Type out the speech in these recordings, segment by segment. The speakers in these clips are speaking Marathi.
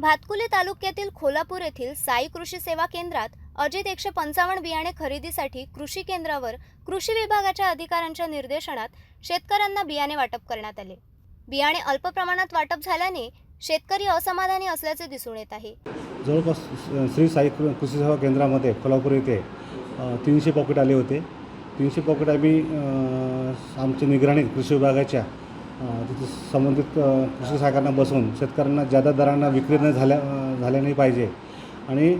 भातकुली तालुक्यातील खोलापूर येथील साई कृषी सेवा केंद्रात अजित एकशे पंचावन्न बियाणे खरेदीसाठी कृषी केंद्रावर कृषी विभागाच्या अधिकाऱ्यांच्या निर्देशनात शेतकऱ्यांना बियाणे वाटप करण्यात आले. बियाणे अल्प प्रमाणात वाटप झाल्याने शेतकरी असमाधानी असल्याचे दिसून येत आहे. जवळपास श्री साई कृ- कृषी सेवा केंद्रामध्ये कोल्हापूर येथे तीनशे पॉकेट आले होते. तीनशे पॉकेट आम्ही आमच्या निगराणीत कृषी विभागाच्या तिथे संबंधित कृषी सहायकांना बसवून शेतकऱ्यांना जादा दरांना विक्री न झाल्या झाल्या नाही पाहिजे. आणि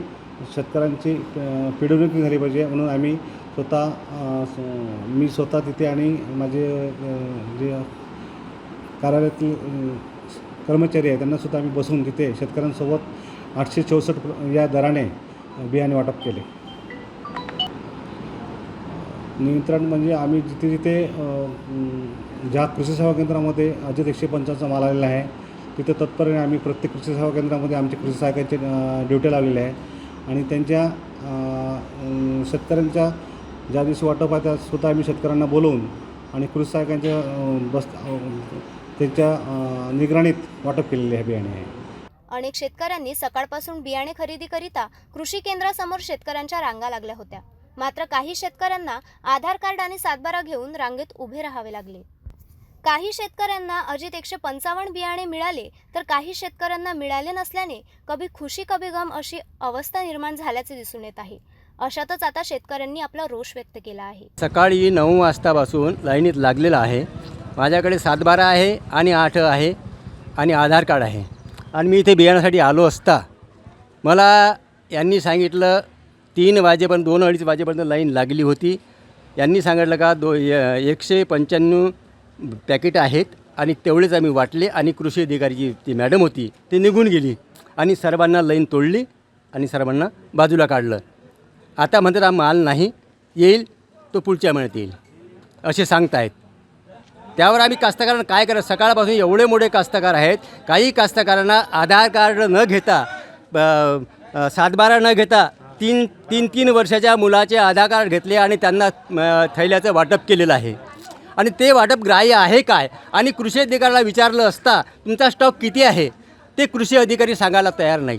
शेतकऱ्यांची अ, झाली पाहिजे. म्हणून आम्ही स्वतः मी स्वतः तिथे आणि माझे जे कार्यालयातील कर्मचारी आहे त्यांनासुद्धा आम्ही बसून तिथे शेतकऱ्यांसोबत आठशे चौसष्ट या दराने बियाणे वाटप केले. नियंत्रण म्हणजे आम्ही जिथे जिथे ज्या कृषी सेवा केंद्रामध्ये अजित एकशे पंचाचा माल आलेला आहे तिथे तत्परने आम्ही प्रत्येक कृषी सेवा केंद्रामध्ये आमचे कृषी सहायकांचे ड्युटी लावलेले आहे. आणि त्यांच्या शेतकऱ्यांच्या ज्या दिवशी वाटप आहे त्या सुद्धा आम्ही शेतकऱ्यांना बोलवून आणि कृषी सहायकांच्या बस त्यांच्या निगराणीत वाटप केलेले आहे बियाणे आहे. अनेक शेतकऱ्यांनी सकाळपासून बियाणे खरेदीकरिता कृषी केंद्रासमोर शेतकऱ्यांच्या रांगा लागल्या होत्या. मात्र काही शेतकऱ्यांना आधार कार्ड आणि सातबारा घेऊन रांगेत उभे राहावे लागले. काही शेतकऱ्यांना अजित एकशे पंचावन्न बियाणे मिळाले तर काही शेतकऱ्यांना मिळाले नसल्याने कभी खुशी कभी गम अशी अवस्था निर्माण झाल्याचे दिसून येत आहे. अशातच आता शेतकऱ्यांनी आपला रोष व्यक्त केला आहे. सकाळी नऊ वाजतापासून लाईनीत लागलेलं आहे. माझ्याकडे सातबारा आहे आणि आठ आहे आणि आधार कार्ड आहे. आणि मी इथे बियाण्यासाठी आलो असता मला यांनी सांगितलं तीन वाजेपर्यंत दोन अडीच वाजेपर्यंत लाईन लागली होती. यांनी सांगितलं का दो य- एकशे पंच्याण्णव पॅकेट आहेत आणि तेवढेच आम्ही वाटले आणि कृषी अधिकारी जी ती मॅडम होती ती निघून गेली आणि सर्वांना लाईन तोडली आणि सर्वांना बाजूला काढलं. आता म्हणतात हा माल नाही येईल तो पुढच्या महिन्यात येईल असे सांगतायत. त्यावर आम्ही कास्तकारांना काय करा सकाळपासून एवढे मोठे कास्तकार आहेत काही कास्तकारांना आधार कार्ड न घेता ब- सातबारा न घेता तीन तीन तीन वर्षाच्या मुलाचे आधार कार्ड घेतले आणि त्यांना थैल्याचं वाटप केलेलं आहे. आणि ते वाटप ग्राह्य आहे काय? आणि कृषी अधिकाऱ्याला विचारलं असता तुमचा स्टॉक किती आहे? ते कृषी अधिकारी सांगायला तयार नाही